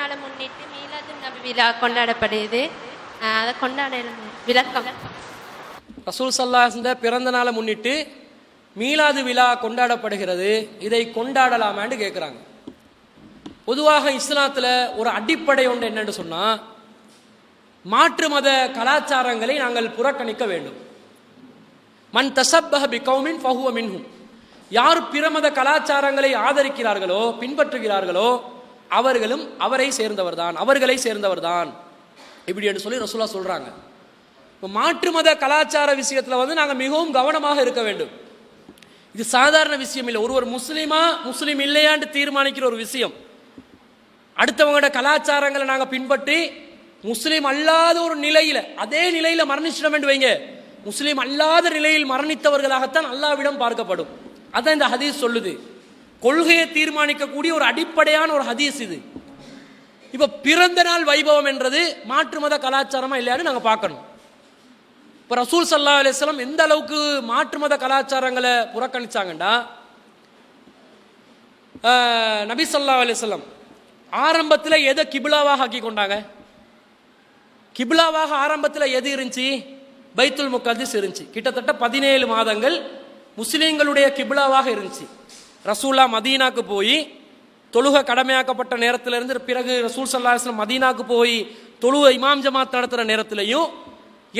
நாளை முன்னிட்டு மீலாது நபி விழா கொண்டாடப்படுது அதை கொண்டாட விளக்கம். ரசூல் சல்லாஹ்ந்த பிறந்த நாளை முன்னிட்டு மீலாது விழா கொண்டாடப்படுகிறது. இதை கொண்டாடலாமான்னு கேட்குறாங்க பொதுவாக இஸ்லாத்தில் ஒரு அடிப்படை ஒன்று என்னன்னு சொன்னால் மாற்று மத கலாச்சாரங்களை நாங்கள் புறக்கணிக்க வேண்டும். மன் தசப்பஹ பி கௌமின் ஃபஹுவ மின்ஹும். யார் பிரமத கலாச்சாரங்களை ஆதரிக்கிறார்களோ பின்பற்றுகிறார்களோ அவர்களும் அவரை சேர்ந்தவர்தான் அவர்களை சேர்ந்தவர்தான். இப்படி என்று சொல்லி ரசூலா சொல்கிறாங்க இப்போ மாற்று மத கலாச்சார விஷயத்தில் வந்து நாங்கள் மிகவும் கவனமாக இருக்க வேண்டும். இது சாதாரண விஷயம் இல்லை. ஒருவர் முஸ்லீமா முஸ்லீம் இல்லையான்னு தீர்மானிக்கிற ஒரு விஷயம். அடுத்தவங்களோட கலாச்சாரங்களை நாங்கள் பின்பற்றி முஸ்லீம் அல்லாத ஒரு நிலையில் அதே நிலையில் மரணிச்சிடம் என்று வைங்க. முஸ்லீம் அல்லாத நிலையில் மரணித்தவர்களாகத்தான் அல்லாவிடம் பார்க்கப்படும். அதான் இந்த ஹதீஸ் சொல்லுது. கொள்கையை தீர்மானிக்கக்கூடிய ஒரு அடிப்படையான ஒரு ஹதீஸ் இது. இப்போ பிறந்த நாள் வைபவம் என்றது மாற்று மத கலாச்சாரமா இல்லையான்னு நாங்கள் பார்க்கணும். இப்போ ரசூல் சல்லா அலிஸ்லாம் எந்த அளவுக்கு மாற்று மத கலாச்சாரங்களை புறக்கணிச்சாங்கண்டா நபி சொல்லா அலிஸ்லாம் ஆரம்பத்தில் எதை கிபிலாவாக ஆக்கி கொண்டாங்க? கிபிலாவாக ஆரம்பத்தில் எது இருந்துச்சு? பைத்துல் முக்கதிஸ் இருந்துச்சு. கிட்டத்தட்ட பதினேழு மாதங்கள் முஸ்லீம்களுடைய கிபிலாவாக இருந்துச்சு. ரசூல்லா மதீனாக்கு போய் தொழுக கடமையாக்கப்பட்ட நேரத்திலிருந்து பிறகு ரசூல் சல்லாஹ் மதீனாக்கு போய் தொழுக இமாம் ஜமாத் நடத்துகிற நேரத்திலையும்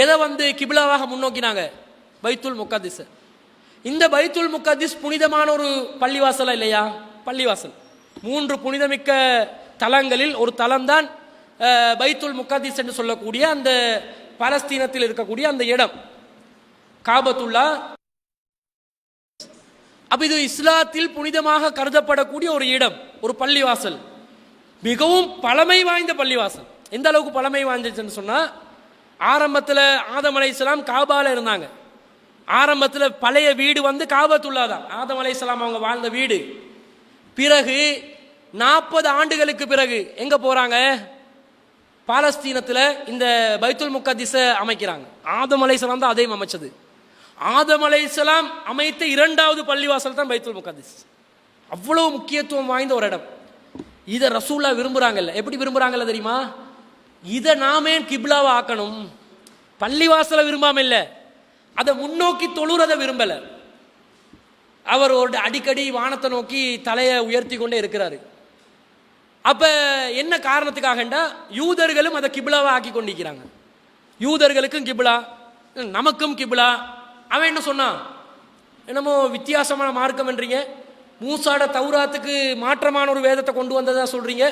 எதை வந்து கிபிலாவாக முன்னோக்கினாங்க? பைத்துல் முக்கதிஸ் இந்த பைத்துல் முக்கதிஸ் புனிதமான ஒரு பள்ளிவாசலா இல்லையா? பள்ளிவாசல். மூன்று புனிதமிக்க தலங்களில் ஒரு தலம் தான் பைத்துல் முக்கதிஸ் என்று சொல்லக்கூடிய அந்த பலஸ்தீனத்தில் இருக்கக்கூடிய அந்த இடம். காபத்துல்லா அப்ப இது இஸ்லாத்தில் புனிதமாக கருதப்படக்கூடிய ஒரு இடம் ஒரு பள்ளிவாசல். மிகவும் பழமை வாய்ந்த பள்ளிவாசல். எந்த அளவுக்கு பழமை வாய்ந்துச்சுன்னு சொன்னா ஆரம்பத்தில் ஆதம் அலைஹிஸ்ஸலாம் காபால இருந்தாங்க. ஆரம்பத்தில் பழைய வீடு வந்து காபத்துல்லா தான். ஆதம் இஸ்லாம் அவங்க வாழ்ந்த வீடு. பிறகு நாற்பது ஆண்டுகளுக்கு பிறகு எங்க போறாங்க? பாலஸ்தீனத்தில் இந்த பைத்துல் முக்கதிஸை அமைக்கிறாங்க. ஆதம் அலைஹிஸ்ஸலாம் தான் அதையும் அமைச்சது. ஆதம் அலைஹிஸ்ஸலாம் அமைத்த இரண்டாவது பள்ளிவாசல் தான் பைத்துல் முக்கதிஸ் அவ்வளவு முக்கியத்துவம் வாய்ந்த ஒரு இடம். இதை ரசூல்லா விரும்புகிறாங்கல்ல எப்படி விரும்புகிறாங்கல்ல தெரியுமா? இதை நாமே கிப்லாவை ஆக்கணும். பள்ளிவாசலை விரும்பாம இல்லை. அதை முன்னோக்கி தொழுறதை விரும்பலை. அவர் ஒரு அடிக்கடி வானத்தை நோக்கி தலையை உயர்த்தி கொண்டே இருக்கிறாரு. அப்போ என்ன காரணத்துக்காகண்டா? யூதர்களும் அதை கிபிலாவா ஆக்கி கொண்டிருக்கிறாங்க. யூதர்களுக்கும் கிபிலா நமக்கும் கிபிலா அவன் என்ன சொன்னான்? என்னமோ வித்தியாசமான மார்க்கம்ன்றீங்க மூசாட தௌராத்துக்கு மாற்றமான ஒரு வேதத்தை கொண்டு வந்ததாக சொல்கிறீங்க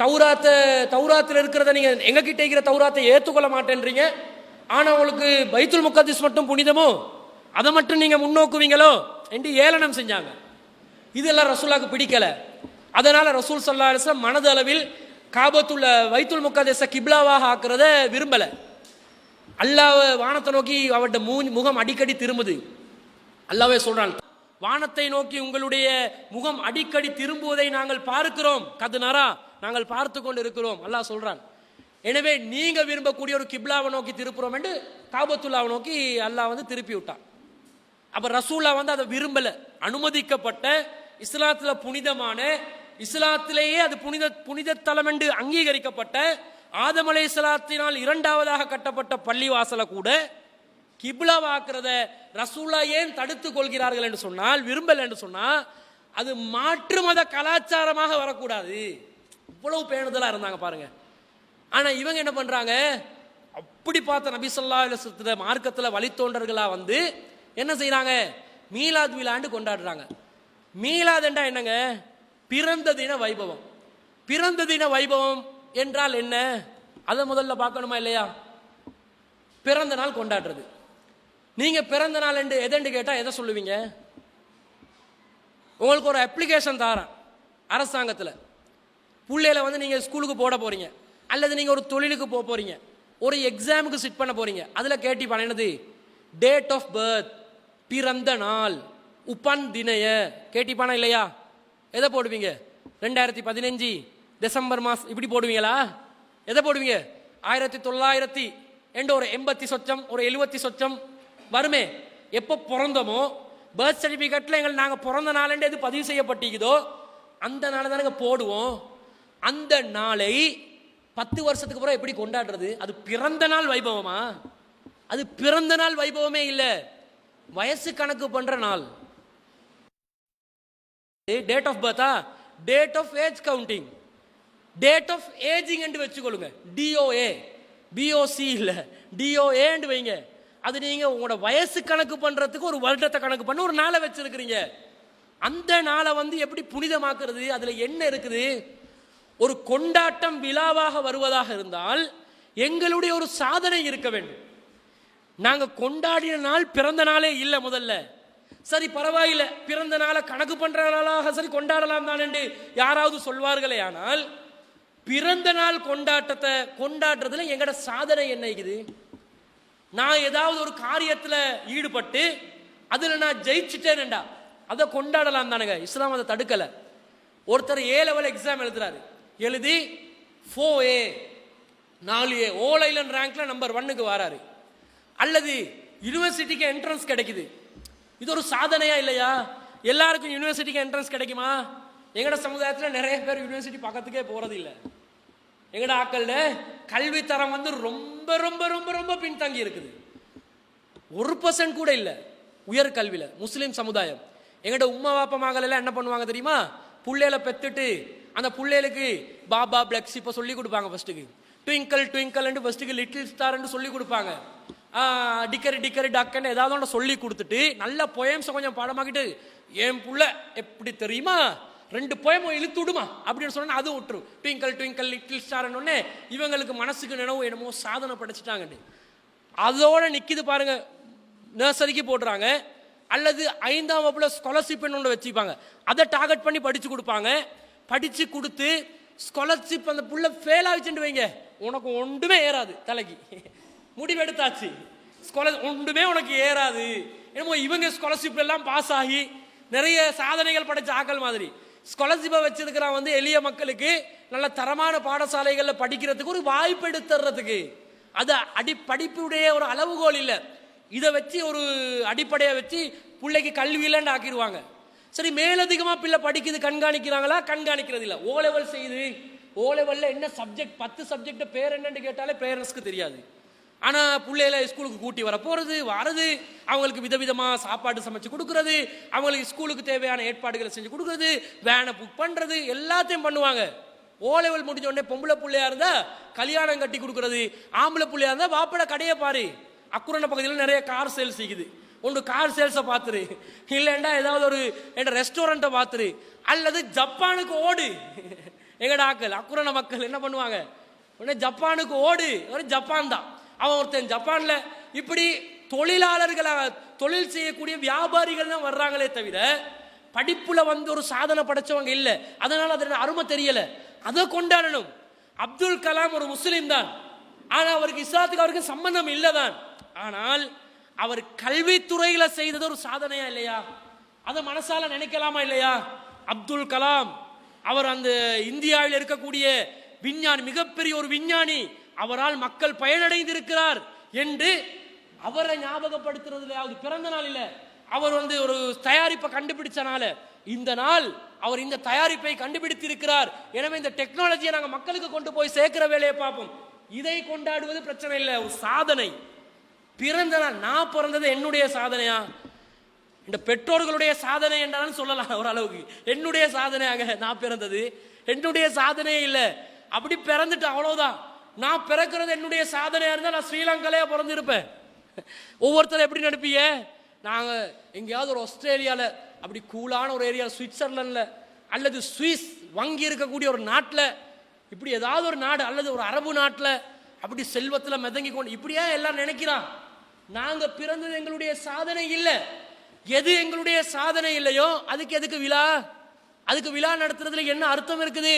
தௌராத்தை தௌராத்தில் இருக்கிறத நீங்கள் எங்ககிட்ட இருக்கிற தௌராத்தை ஏற்றுக்கொள்ள மாட்டேன்றீங்க. ஆனால் உங்களுக்கு பைத்துல் முக்கத்திஸ் மட்டும் புனிதமோ? அதை மட்டும் நீங்கள் முன்னோக்குவீங்களோ? என்று ஏளனம் செஞ்சாங்க. இதெல்லாம் ரசூலாக்கு பிடிக்கலை. அதனால் ரசூல் சல்லா அலிஸ்லாம் மனதளவில் காபத்துள்ள வைத்துல் முக்கதேச கிப்லாவாக ஆக்குறத விரும்பலை. அல்லாஹ் வானத்தை நோக்கி அவட்ட மூ முகம் அடிக்கடி திரும்புது. அல்லாவே சொல்கிறான் வானத்தை நோக்கி உங்களுடைய முகம் அடிக்கடி திரும்புவதை நாங்கள் பார்க்கிறோம். கதுனரா நாங்கள் பார்த்து கொண்டு இருக்கிறோம் அல்லாஹ் சொல்கிறான் எனவே நீங்கள் விரும்பக்கூடிய ஒரு கிப்லாவை நோக்கி திருப்புறோம் என்று காபத்துல்லாவை நோக்கி அல்லாஹ் வந்து திருப்பி விட்டான். அப்போ ரசூல்லா வந்து அதை விரும்பல. அனுமதிக்கப்பட்ட இஸ்லாத்தில் புனிதமான இஸ்லாத்திலேயே அது புனித புனித தலம் என்று அங்கீகரிக்கப்பட்ட ஆதமலை சலாத்தினால் இரண்டாவதாக கட்டப்பட்ட பள்ளிவாசலை கூட கிப்லாவாக்குறத ரசூலா ஏன் தடுத்து கொள்கிறார்கள் என்று சொன்னால் விரும்பல என்று சொன்னால் அது மாற்று மத கலாச்சாரமாக வரக்கூடாது. இவ்வளவு பேணுதலாக இருந்தாங்க பாருங்க. ஆனால் இவங்க என்ன பண்ணுறாங்க அப்படி பார்த்த நபிசல்லா இல்லை மார்க்கத்தில் வழித்தோன்றர்களாக வந்து என்ன செய்கிறாங்க மீலாத் விழாண்டு கொண்டாடுறாங்க. மீலாதுண்டா என்னங்க? பிறந்த தின வைபவம். பிறந்த தின வைபவம் என்றால் என்ன? அதை முதல்ல பார்க்கணுமா இல்லையா? பிறந்த நாள் கொண்டாடுறது. நீங்க பிறந்த நாள் என்று எதென்று கேட்டால் எதை சொல்லுவீங்க? உங்களுக்கு ஒரு அப்ளிகேஷன் தாரேன் அரசாங்கத்தில். பிள்ளையில வந்து நீங்கள் ஸ்கூலுக்கு போட போறீங்க அல்லது நீங்கள் ஒரு தொழிலுக்கு போக போறீங்க ஒரு எக்ஸாமுக்கு சிட் பண்ண போறீங்க அதில் கேட்டி என்னது? டேட் ஆஃப் பர்த் பிறந்த நாள் உப்பன் தினைய கேட்டிப்பானா இல்லையா? எதை போடுவீங்க? ரெண்டாயிரத்தி பதினஞ்சு டிசம்பர் மாதம் இப்படி போடுவீங்களா? எதை போடுவீங்க? ஆயிரத்தி தொள்ளாயிரத்தி என்ற ஒரு எண்பத்தி சொச்சம் ஒரு எழுபத்தி சொச்சம் வருமே? எப்போ பிறந்தோமோ பர்த் சர்டிஃபிகேட்டில் எங்கள் நாங்கள் பிறந்த நாளண்டு எது பதிவு செய்யப்பட்டிருக்குதோ அந்த நாளை தானங்க போடுவோம். அந்த நாளை பத்து வருஷத்துக்கு அப்புறம் எப்படி கொண்டாடுறது? அது பிறந்த நாள் வைபவமா? அது பிறந்த நாள் வைபவமே இல்லை. வயசு கணக்கு பண்ணுற நாள். Date of bharta date of age counting date of ageing என்று வச்சுக்கொள்ளுங்க. டிஓஏ பிஓசி இல்லை. டிஓஏன்னு வைங்க. அது நீங்கள் உங்களோட வயசு கணக்கு பண்ணுறதுக்கு ஒரு வருடத்தை கணக்கு பண்ண ஒரு நாளை வச்சுருக்கிறீங்க. அந்த நாளை வந்து எப்படி புனிதமாக்குறது? அதில் என்ன இருக்குது? ஒரு கொண்டாட்டம் விழாவாக வருவதாக இருந்தால் எங்களுடைய ஒரு சாதனை இருக்க வேண்டும். நாங்கள் கொண்டாடின நாள் பிறந்த நாளே இல்லை முதல்ல. சரி பரவாயில்லை. பிறந்த நாளை கணக்கு பண்ணுற நாளாக சரி கொண்டாடலாம் தான் என்று யாராவது சொல்வார்களே ஆனால் பிறந்த நாள் கொண்டாட்டத்தை கொண்டாடுறதுல எங்கட சாதனை என்ன இருக்குது? நான் ஏதாவது ஒரு காரியத்துல ஈடுபட்டு அதுல நான் ஜெயிச்சுட்டேன்டா அதை கொண்டாடலாம் தானுங்க. இஸ்லாம் அதை தடுக்கல. ஒருத்தர் ஏ லெவல் எக்ஸாம் எழுதுறாரு. எழுதி ஃபோ ஏ நாலு ஏ ஓல் ஐலண்ட் ரேங்க்ல நம்பர் ஒன்னுக்கு வராரு. அல்லது யூனிவர்சிட்டிக்கு என்ட்ரன்ஸ் கிடைக்குது. இது ஒரு சாதனையா இல்லையா? எல்லாருக்கும் யூனிவர்சிட்டிக்கு என்ட்ரன்ஸ் கிடைக்குமா? எங்களோட சமுதாயத்தில் நிறைய பேர் யூனிவர்சிட்டி பக்கத்துக்கே போகிறது இல்லை எங்கட ஆக்கள்ல கல்வி தரம் வந்து ரொம்ப ரொம்ப ரொம்ப ரொம்ப பின்தங்கி இருக்குது. ஒரு பர்சன்ட் கூட இல்லை. உயர் கல்வியில் முஸ்லீம் சமுதாயம். எங்கட உமா வாப்பா மகளெல்லாம் என்ன பண்ணுவாங்க தெரியுமா? புள்ளையில பெத்துட்டு அந்த புள்ளைகளுக்கு பாபா பிளக்ஸ் இப்போ சொல்லி கொடுப்பாங்க ஃபர்ஸ்ட்டுக்கு ட்விங்கிள் ட்விங்கிள் ஃபர்ஸ்ட்டுக்கு லிட்டில் ஸ்டார்ன்னு சொல்லி கொடுப்பாங்க. டிக்கரி டிக்கரி டக்குன்னு ஏதாவது ஒன்று சொல்லி கொடுத்துட்டு நல்ல பொயம்ஸை கொஞ்சம் பாடமாக்கிட்டு என் புள்ள எப்படி தெரியுமா? ரெண்டு போயமும் இழுத்து விடுமா? அப்படின்னு சொன்னா அதுவும் விட்டுரும் ட்விங்கிள் ட்விங்கிள் லிட்டில் ஸ்டார்னு உடனே இவங்களுக்கு மனசுக்கு நினைவு என்னமோ சாதனை படைச்சிட்டாங்கன்னு. அதோட நிற்கிது பாருங்க. நர்சரிக்கு போடுறாங்க. அல்லது ஐந்தாம் வகுப்புல ஸ்காலர்ஷிப் ஒன்று வச்சுப்பாங்க. அதை டார்கெட் பண்ணி படித்து கொடுப்பாங்க. படித்து கொடுத்து ஸ்காலர்ஷிப் அந்த புள்ள ஃபெயில் ஆகிச்சுட்டு வைங்க. உனக்கு ஒன்றுமே ஏறாது தலைக்கு. முடிவெடுத்தாச்சு. ஸ்காலர் ஒன்றுமே உனக்கு ஏறாது. என்னமோ இவங்க ஸ்காலர்ஷிப் எல்லாம் பாஸ் ஆகி நிறைய சாதனைகள் படைச்ச ஆக்கள் மாதிரி. ஸ்காலர்ஷிப்பை வச்சிருக்கிறான் வந்து எளிய மக்களுக்கு நல்ல தரமான பாடசாலைகளில் படிக்கிறதுக்கு ஒரு வாய்ப்பு எடுத்துறதுக்கு அது அடி படிப்புடைய ஒரு அளவுகோல் இல்லை. இதை வச்சு ஒரு அடிப்படையை வச்சு பிள்ளைக்கு கல்வி இல்லைன்னு ஆக்கிடுவாங்க. சரி மேலதிகமாக பிள்ளை படிக்குது கண்காணிக்கிறாங்களா? கண்காணிக்கிறது இல்லை. ஓ லெவல் செய்யுது ஓ லெவலில் என்ன சப்ஜெக்ட் பத்து சப்ஜெக்ட் பேர் என்னன்னு கேட்டாலே பேரண்ட்ஸ்க்கு தெரியாது. ஆனால் பிள்ளைகளை ஸ்கூலுக்கு கூட்டி வர போகிறது வரது அவங்களுக்கு விதவிதமாக சாப்பாடு சமைச்சு கொடுக்கறது அவங்களுக்கு ஸ்கூலுக்கு தேவையான ஏற்பாடுகளை செஞ்சு கொடுக்கறது வேனை புக் பண்ணுறது எல்லாத்தையும் பண்ணுவாங்க. ஓ லெவல் முடிஞ்ச உடனே பொம்பளை பிள்ளையா இருந்தால் கல்யாணம் கட்டி கொடுக்கறது ஆம்பளை பிள்ளையா இருந்தால் வாப்பட கடையை பாரு. அக்குரண பகுதியில் நிறைய கார் சேல்ஸ் செய்யுது ஒன்று கார் சேல்ஸை பார்த்துரு இல்லைண்டா ஏதாவது ஒரு என்ற ரெஸ்டாரண்ட்டை பார்த்துரு அல்லது ஜப்பானுக்கு ஓடு. எங்கட ஆக்கள் அக்குரண மக்கள் என்ன பண்ணுவாங்க? உடனே ஜப்பானுக்கு ஓடு. ஒரு ஜப்பான் தான். அவன் ஒருத்தன் ஜப்பானில் இப்படி தொழிலாளர்களாக தொழில் செய்யக்கூடிய வியாபாரிகள் தான் வர்றாங்களே தவிர படிப்பில் வந்து ஒரு சாதனை படைச்சவங்க இல்லை. அதனால் அதோட அருமை தெரியலை. அதை கொண்டாடணும். அப்துல் கலாம் ஒரு முஸ்லீம் தான். ஆனால் அவருக்கு இஸ்லாத்துக்கு அவருக்கு சம்பந்தம் இல்லைதான். ஆனால் அவர் கல்வித்துறையில் செய்தது ஒரு சாதனையா இல்லையா? அதை மனசால நினைக்கலாமா இல்லையா? அப்துல் கலாம் அவர் அந்த இந்தியாவில் இருக்கக்கூடிய விஞ்ஞானி மிகப்பெரிய ஒரு விஞ்ஞானி. அவரால் மக்கள் பயனடைந்திருக்கிறார் என்று அவரை ஞாபகப்படுத்துறதுலையாவது பிறந்த நாள் இல்லை. அவர் வந்து ஒரு தயாரிப்பை கண்டுபிடிச்சனால இந்த நாள் அவர் இந்த தயாரிப்பை கண்டுபிடித்திருக்கிறார். எனவே இந்த டெக்னாலஜியை நாங்கள் மக்களுக்கு கொண்டு போய் சேர்க்கிற வேலையை பார்ப்போம். இதை கொண்டாடுவது பிரச்சனை இல்லை. ஒரு சாதனை. பிறந்த நாள் நான் பிறந்தது என்னுடைய சாதனையா? இந்த பெற்றோர்களுடைய சாதனை என்றாலும் சொல்லலாம் ஓரளவுக்கு என்னுடைய சாதனையாக நான் பிறந்தது என்னுடைய சாதனையே இல்லை. அப்படி பிறந்துட்டு அவ்வளோதான் நான் பிறக்கிறது என்னுடைய சாதனையாக இருந்தால் நான் ஸ்ரீலங்காலே பிறந்திருப்பேன். ஒவ்வொருத்தரும் எப்படி நடிப்பீங்க நாங்கள் எங்கேயாவது ஒரு ஆஸ்திரேலியாவில் அப்படி கூலான ஒரு ஏரியா சுவிட்சர்லாண்டில் அல்லது சுவிஸ் வங்கி இருக்கக்கூடிய ஒரு நாட்டில் இப்படி ஏதாவது ஒரு நாடு அல்லது ஒரு அரபு நாட்டில் அப்படி செல்வத்தில் மிதங்கி கொண்டு இப்படியா எல்லாம் நினைக்கிறான். நாங்கள் பிறந்தது எங்களுடைய சாதனை இல்லை. எது எங்களுடைய சாதனை இல்லையோ அதுக்கு எதுக்கு விழா? அதுக்கு விழா நடத்துறதுல என்ன அர்த்தம் இருக்குது?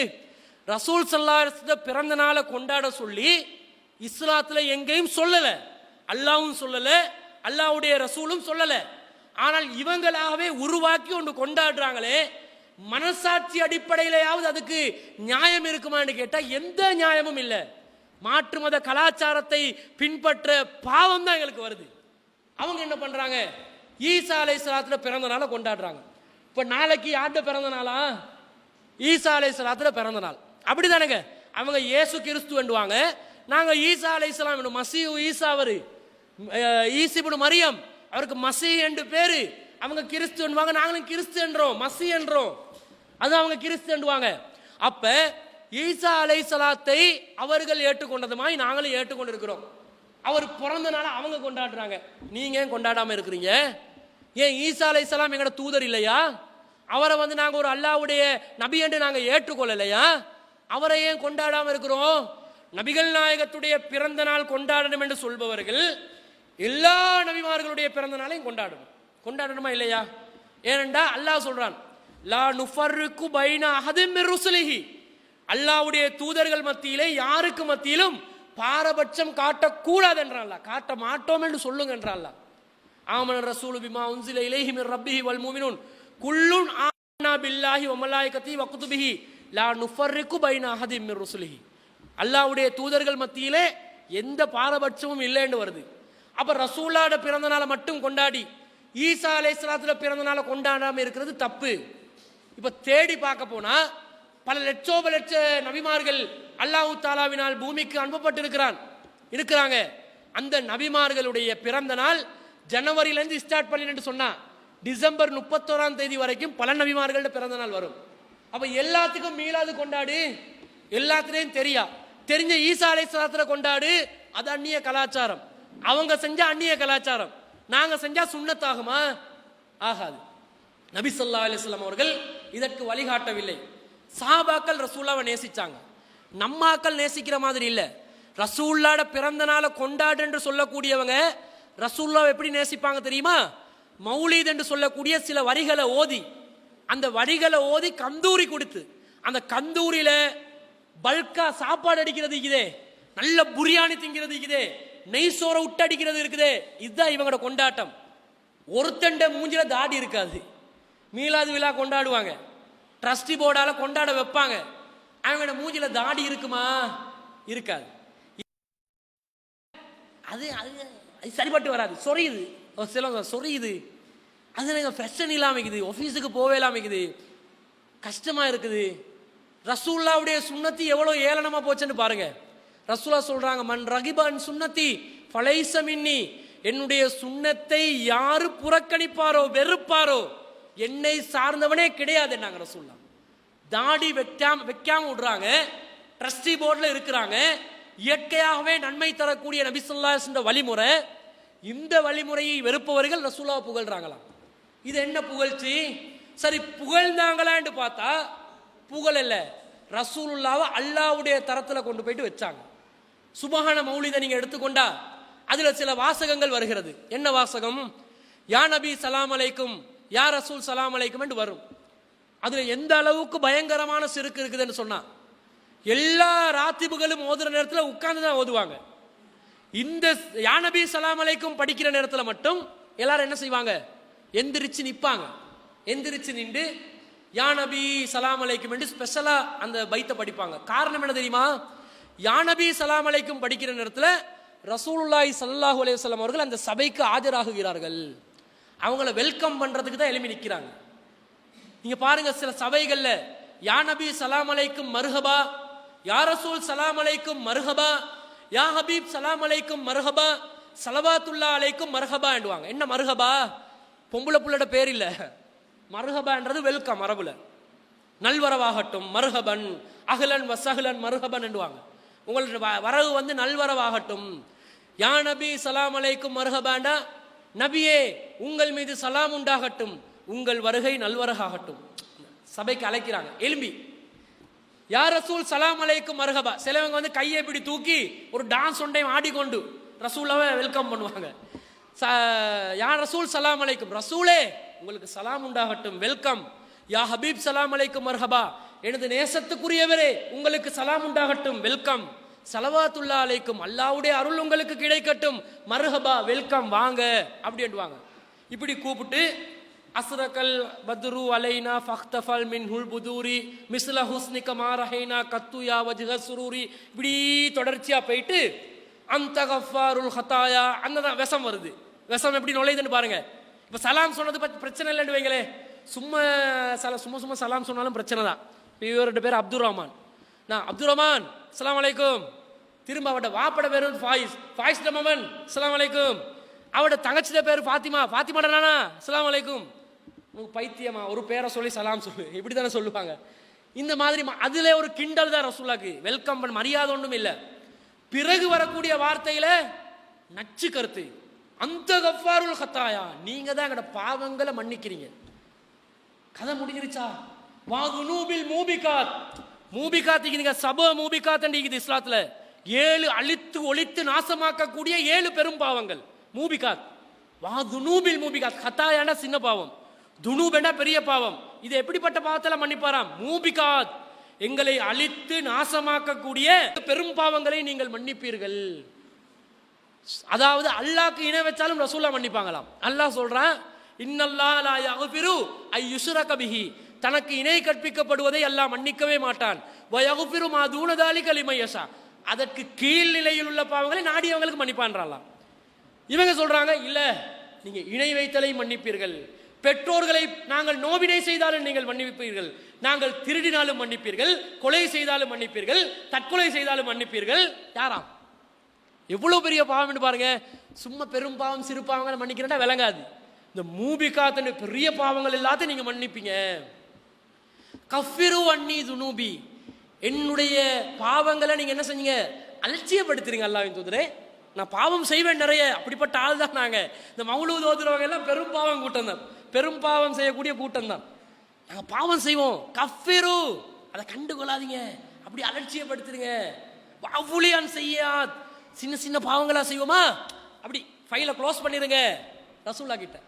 ரசூல் சல்லாஸ்த பிறந்த நாளை கொண்டாட சொல்லி இஸ்லாத்தில் எங்கேயும் சொல்லலை. அல்லாவும் சொல்லலை அல்லாவுடைய ரசூலும் சொல்லலை. ஆனால் இவங்களாகவே உருவாக்கி ஒன்று கொண்டாடுறாங்களே மனசாட்சி அடிப்படையிலேயாவது அதுக்கு நியாயம் இருக்குமான்னு கேட்டால் எந்த நியாயமும் இல்லை. மாற்று மத கலாச்சாரத்தை பின்பற்ற பாவம் தான் எங்களுக்கு வருது. அவங்க என்ன பண்ணுறாங்க ஈசா அலை சலாத்தில் பிறந்த நாளை கொண்டாடுறாங்க. இப்போ நாளைக்கு யார்கிட்ட பிறந்த நாளா ஈசா அலை சலாத்தில் பிறந்த நாள் அப்படி தானேங்க அவங்க இயேசு கிறிஸ்துவண்டுவாங்க நாங்கள் ஈசா அலை என்று மசீ ஈசா அவர். ஈசிபுடு மரியம். அவருக்கு மசி என்று பேர். அவங்க கிறிஸ்து கிறிஸ்துவன்வாங்க நாங்களும் கிறிஸ்து என்றோம். மசி என்றோம். அது அவங்க கிறிஸ்து என்றுவாங்க அப்போ ஈசா சலாத்தை அவர்கள் ஏற்றுக்கொண்டதுமாய் நாங்களும் ஏற்றுக்கொண்டிருக்கிறோம். அவர் பிறந்த நாளை அவங்க கொண்டாடுறாங்க. நீங்க ஏன் கொண்டாடாம இருக்கிறீங்க? ஏன் ஈசா சலாம் எங்களோட தூதர் இல்லையா? அவரை வந்து நாங்கள் ஒரு அல்லாஹ்வுடைய நபி என்று நாங்கள் ஏற்றுக்கொள்ளலையா? அவரை ஏன் கொண்டாடாம இருக்கிறோம்? நபிகள் நாயகத்துடைய பிறந்த நாள் கொண்டாடணும் என்று சொல்பவர்கள் எல்லா நபிமார்களுடைய பிறந்த நாளையும் கொண்டாடணும். கொண்டாடணுமா இல்லையா? ஏனென்றா அல்லாஹ் சொல்றான் லா நுஃபர்ருக்கு பைன அஹதிம் மிர் ருசுலிஹி. அல்லாஹ்வுடைய தூதர்கள் மத்தியிலே யாருக்கு மத்தியிலும் பாரபட்சம் காட்டக்கூடாது என்றான்ல காட்ட மாட்டோம் என்று சொல்லுங்க என்றான் ஆமன் ஆமன ரசூலு பிமா உன்சில இலைஹி மிர் ரப்பிஹி வல் மூமினூன். குல்லுன் ஆன்னா பில்லாஹி வ மலாயிகத்தி வ லா நுஃபர்ரிக்கு பைன அஹதிம் மிர் ருசுலிஹி அல்லாஹ்வுடைய தூதர்கள் மத்தியிலே எந்த பாரபட்சமும் இல்லைன்னு வருது. அப்போ ரசூலாட பிறந்த நாளை மட்டும் கொண்டாடி ஈசா அலைஹிஸ்ஸலாத்துல பிறந்த நாளை கொண்டாடாமல் இருக்கிறது தப்பு. இப்போ தேடி பார்க்க போனால் பல லட்சோப லட்ச நபிமார்கள் அல்லாஹ் தாலாவினால் பூமிக்கு அனுப்பப்பட்டிருக்கிறான் இருக்கிறாங்க. அந்த நபிமார்களுடைய பிறந்த நாள் ஜனவரியிலேருந்து ஸ்டார்ட் பண்ணிட்டு சொன்னால் டிசம்பர் முப்பத்தோராம் தேதி வரைக்கும் பல நபிமார்களோட பிறந்த நாள் வரும். அவள் எல்லாத்துக்கும் மீளாது கொண்டாடு. எல்லாத்துலேயும் தெரியா. தெரிஞ்ச ஈசா கொண்டாடு அது அந்நிய கலாச்சாரம். அவங்க செஞ்ச அந்நிய கலாச்சாரம். நாங்கள் செஞ்சால் சுண்ணத்தாகுமா ஆகாது. நபி சொல்லா அலிஸ்லாம் அவர்கள் இதற்கு வழிகாட்டவில்லை. சாபாக்கள் ரசூல்லாவை நேசித்தாங்க நம்மாக்கள் நேசிக்கிற மாதிரி இல்லை. ரசூல்லாட பிறந்த நாளை கொண்டாடு என்று சொல்லக்கூடியவங்க ரசூல்லாவை எப்படி நேசிப்பாங்க தெரியுமா? மௌலீத் என்று சொல்லக்கூடிய சில வரிகளை ஓதி அந்த வரிகளை ஓதி கந்தூரி கொடுத்து அந்த கந்தூரியில பல்கா சாப்பாடு அடிக்கிறது இருக்குதே நல்ல புரியாணி திங்கிறது இருக்குதே நெய் சோற விட்டு அடிக்கிறது இருக்குதே இதுதான் இவங்களோட கொண்டாட்டம். ஒருத்தண்ட மூஞ்சில தாடி இருக்காது. மீளாது விழா கொண்டாடுவாங்க. ட்ரஸ்டி போர்டால கொண்டாட வைப்பாங்க. அவங்களோட மூஞ்சில தாடி இருக்குமா? இருக்காது. அது அது சரிப்பட்டு வராது. சொரியுது. சில சொரியுது. அது எனக்கு ஃபெஷன் இல்லாமல் இருக்குது. ஆஃபீஸுக்கு போவே இல்லாமல் இருக்குது. கஷ்டமாக இருக்குது. ரசூல்லாவுடைய சுண்ணத்தி எவ்வளோ ஏளனமாக போச்சுன்னு பாருங்கள் ரசூலா சொல்கிறாங்க மன் ரகிபான் சுண்ணத்தி பழைசமின்னி என்னுடைய சுண்ணத்தை யாரு புறக்கணிப்பாரோ வெறுப்பாரோ என்னை சார்ந்தவனே கிடையாது நாங்கள் ரசூல்லா தாடி வைக்காம வைக்காம விடுறாங்க. ட்ரஸ்டி போர்டில் இருக்கிறாங்க. இயற்கையாகவே நன்மை தரக்கூடிய நபிசுல்லாஸ் வழிமுறை. இந்த வழிமுறையை வெறுப்பவர்கள் ரசூல்லா புகழ்றாங்களாம். இது என்ன புகழ்ச்சி? சரி புகழ்ந்தாங்களான்னு பார்த்தா புகழ் இல்ல. ரசூலுல்லாவை அல்லாவுடைய தரத்தில் கொண்டு போயிட்டு வச்சாங்க. சுபஹான மௌலிதை நீங்கள் எடுத்துக்கொண்டா அதில் சில வாசகங்கள் வருகிறது. என்ன வாசகம்? யா நபி சலாம் அலைக்கும் யா ரசூல் சலாம் அலைக்கும் என்று வரும். அதில் எந்த அளவுக்கு பயங்கரமான சிறுக்கு இருக்குதுன்னு சொன்னா எல்லா ராத்திபுகளும் ஓதுற நேரத்தில் உட்கார்ந்து தான் ஓதுவாங்க. இந்த யா நபி சலாம் அலைக்கும் படிக்கிற நேரத்தில் மட்டும் எல்லாரும் என்ன செய்வாங்க? எந்திரிச்சு நிற்பாங்க எந்திரிச்சு நின்று யா நபி சலாம் அலைக்கும் என்று ஸ்பெஷலாக அந்த பைத்தை படிப்பாங்க. காரணம் என்ன தெரியுமா? யா நபி சலாம் அலைக்கும் படிக்கிற நேரத்தில் ரசூலுல்லாய் ஸல்லல்லாஹு அலையம் அவர்கள் அந்த சபைக்கு ஆஜராகுகிறார்கள். அவங்கள வெல்கம் பண்ணுறதுக்கு தான் எழுப்பி நிற்கிறாங்க நீங்கள் பாருங்கள் சில சபைகளில் யா நபி சலாம் அலைக்கும் மருகபா யா ரசூல் சலாம் அலைக்கும் மருகபா யா ஹபீப் சலாம் அலைக்கும் மருகபா சலவாத்துல்லா அலைக்கும் மருகபா என்றுவாங்க என்ன மருகபா பொம்பளை புள்ளோட பேர் இல்லை. மருகபான்றது வெல்கம் மரபுல. நல்வரவாகட்டும் மருகபன் அகலன் வசகலன் மருஹபன் என்றுவாங்க. உங்களோட வ- வரவு வந்து நல்வரவாகட்டும். யா நபி சலாம் அலைக்கும் மருகபாண்டா நபியே உங்கள் மீது சலாம் உண்டாகட்டும். உங்கள் வருகை நல்வரகாகட்டும். சபைக்கு அழைக்கிறாங்க. எலும்பி யார் ரசூல் சலாம் அலைக்கும் மருகபா. சிலவங்க வந்து கையை இப்படி தூக்கி ஒரு டான்ஸ் ஒன்றையும் ஆடிக்கொண்டு ரசூலாவை வெல்கம் பண்ணுவாங்க. ச யா ரசூல் சலாம் அலைக்கும். ரசூலே உங்களுக்கு சலாம் உண்டாகட்டும். வெல்கம். யா ஹபீப் சலாம் அலைக்கும் மர்ஹபா. எனது நேசத்துக்குரியவரே உங்களுக்கு சலாம் உண்டாகட்டும். வெல்கம். சலவாத்துல்லா அலைக்கும். அல்லாவுடைய அருள் உங்களுக்கு கிடைக்கட்டும். மர்ஹபா வெல்கம். வாங்க. அப்படின்ட்டுவாங்க இப்படி கூப்பிட்டு அஸ்ரகல் பத்ரு அலைனா ஃபக்தஃபல் மின் ஹுல் புதூரி மிஸ்ல ஹுஸ்னிக மாரஹைனா கத்துயா வஜ்ஹ சுரூரி இப்படி தொடர்ச்சியாக போயிட்டு அந்த கஃபாருல் ஹத்தாயா அந்த தான் விஷம் வருது. விஷம் எப்படி நுழையுதுன்னு பாருங்க. இப்போ சலாம் சொன்னது பற்றி பிரச்சனை இல்லைன்னு வைங்களே. சும்மா சல சும்மா சும்மா சலாம் சொன்னாலும் பிரச்சனை தான். இப்போ இவரோட பேர் அப்துல் ரஹ்மான் நான் அப்துல் ரஹ்மான் அஸ்லாம் அலைக்கும். திரும்ப அவட வாப்பட பேர் ஃபாயிஸ். ஃபாயிஸ் ரமன் அஸ்லாம் வலைக்கும் அவட தங்கச்சிட பேர் ஃபாத்திமா. ஃபாத்திமாட நானா? அஸ்லாம் அலைக்கும். உனக்கு பைத்தியமா? ஒரு பேரை சொல்லி சலாம் சொல்லு. இப்படி தானே சொல்லுவாங்க. இந்த மாதிரி ம- அதுல ஒரு கிண்டல் தான் ரசூலாக்கு வெல்கம் பண்ண மரியாதை ஒன்றும் இல்லை பிறகு வரக்கூடிய வார்த்தையில நச்சு கருத்து. அந்த கஃபாருல் கத்தாயா. நீங்க தான் எங்கட பாவங்களை மன்னிக்கிறீங்க. கதை முடிஞ்சிருச்சா? வாகுனூபில் மூபிகாத். மூபிகாத் நீங்க சப மூபிகாத்தண்டிக்குது இருக்குது இஸ்லாத்துல. ஏழு அழித்து ஒழித்து நாசமாக்கக்கூடிய ஏழு பெரும் பாவங்கள். மூபிகாத். வா துனூபில் மூபிகாத். கத்தாயான சின்ன பாவம். துனூபெண்டா பெரிய பாவம். இது எப்படிப்பட்ட பாவத்தில் மன்னிப்பாராம்? மூபிகாத். எங்களை அழித்து நாசமாக்கக்கூடிய பெரும் பாவங்களை நீங்கள் மன்னிப்பீர்கள். அதாவது அல்லாக்கு இணை வச்சாலும் ரசூல்லா மன்னிப்பாங்களாம். அல்லாஹ் சொல்கிறான் இன்னல்லா லா ஐ யுசுர கபிஹி தனக்கு இணை கற்பிக்கப்படுவதை அல்லாஹ் மன்னிக்கவே மாட்டான். வயகுபிரு மா தூனதாலி கலிமையசா அதற்கு கீழ்நிலையில் உள்ள பாவங்களை நாடியவங்களுக்கு மன்னிப்பான்றாலாம் இவங்க சொல்கிறாங்க இல்லை நீங்கள் இணை வைத்தலை மன்னிப்பீர்கள். பெற்றோர்களை நாங்கள் நோவினை செய்தாலும் நீங்கள் மன்னிப்பீர்கள். நாங்கள் திருடினாலும் மன்னிப்பீர்கள். கொலை செய்தாலும் மன்னிப்பீர்கள். தற்கொலை செய்தாலும் மன்னிப்பீர்கள். யாராம்? எவ்வளோ பெரிய பாவம்னு பாருங்க. சும்மா பெரும் பாவம் சிறு பாவங்களை மன்னிக்கிறேன்னா விளங்காது. இந்த மூபிகாத்தன பெரிய பாவங்கள் எல்லாத்தையும் நீங்கள் மன்னிப்பீங்க. கஃபிரு அன்னி துனூபி. என்னுடைய பாவங்களை நீங்கள் என்ன செஞ்சீங்க? அலட்சியப்படுத்துறீங்க அல்லாவின் தூதரே. நான் பாவம் செய்வேன் நிறைய. அப்படிப்பட்ட ஆள் தான் நாங்கள் இந்த மௌலூத் ஓதுறவங்க எல்லாம் பெரும் பாவம் கூட்டம் தான். பெரும் பாவம் செய்யக்கூடிய கூட்டம் தான். நாங்கள் பாவம் செய்வோம். கஃபிரு. அதை கண்டுகொள்ளாதீங்க. அப்படி அலட்சியப்படுத்துறீங்க. அவுளியான் செய்யாத். சின்ன சின்ன பாவங்களா செய்வோமா? அப்படி ஃபைலை க்ளோஸ் பண்ணிடுங்க. ரசூல்லா கிட்ட.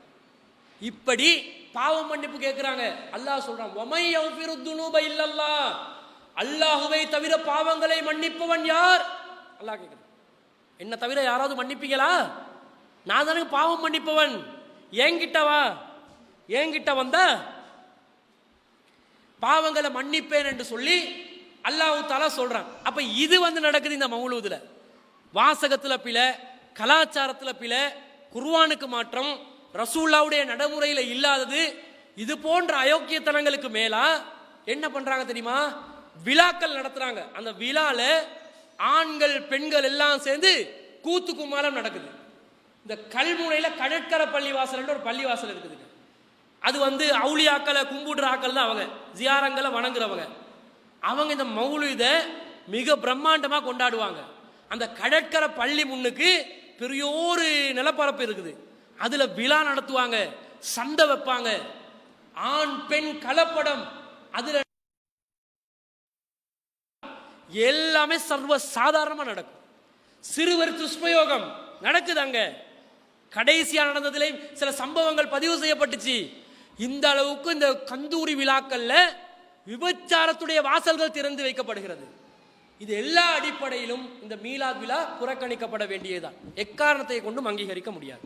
இப்படி பாவம் மன்னிப்பு கேட்குறாங்க அல்லாஹ் சொல்கிறான் ஒமை யௌஃபிரு துனூப இல்லல்லாஹ். அல்லாஹுவை தவிர பாவங்களை மன்னிப்பவன் யார்? அல்லாஹ் கேட்குறான் என்னை தவிர யாராவது மன்னிப்பீங்களா? நான் தானே பாவம் மன்னிப்பவன். என்கிட்ட வா. என்கிட்ட வந்த பாவங்களை மன்னிப்பேன் என்று சொல்லி அல்லாஹு தாலா சொல்கிறான் அப்போ இது வந்து நடக்குது இந்த மவுலூதில். வாசகத்தில் பில கலாச்சாரத்தில் பில குர்வானுக்கு மாற்றம் ரசூல்லாவுடைய நடைமுறையில் இல்லாதது இது போன்ற அயோக்கியத்தனங்களுக்கு மேலா? என்ன பண்றாங்க தெரியுமா? விழாக்கள் நடத்துறாங்க. அந்த விழால ஆண்கள் பெண்கள் எல்லாம் சேர்ந்து கூத்து குமாரம் நடக்குது. இந்த கல்முனையில கடற்கரை பள்ளிவாசல் ஒரு பள்ளிவாசல் இருக்குதுங்க. அது வந்து அவுளியாக்களை கும்பிடுற ஆக்கள் தான் அவங்க. ஜியாரங்களை வணங்குறவங்க. அவங்க இந்த மௌலுத மிக பிரம்மாண்டமாக கொண்டாடுவாங்க. அந்த கடற்கரை பள்ளி முன்னுக்கு பெரியோரு நிலப்பரப்பு இருக்குது. அதுல விழா நடத்துவாங்க சண்டை வைப்பாங்க. ஆண் பெண் கலப்படம். அதுல எல்லாமே சர்வ சாதாரணமா நடக்கும். சிறுவர் துஷ்பயோகம் நடக்குது அங்க. கடைசியா நடந்ததிலே சில சம்பவங்கள் பதிவு செய்யப்பட்டுச்சு. இந்த அளவுக்கு இந்த கந்தூரி விழாக்கள்ல விபச்சாரத்துடைய வாசல்கள் திறந்து வைக்கப்படுகிறது. இது எல்லா அடிப்படையிலும் இந்த மீலாத் விழா புறக்கணிக்கப்பட வேண்டியதுதான். எக்காரணத்தை கொண்டும் அங்கீகரிக்க முடியாது.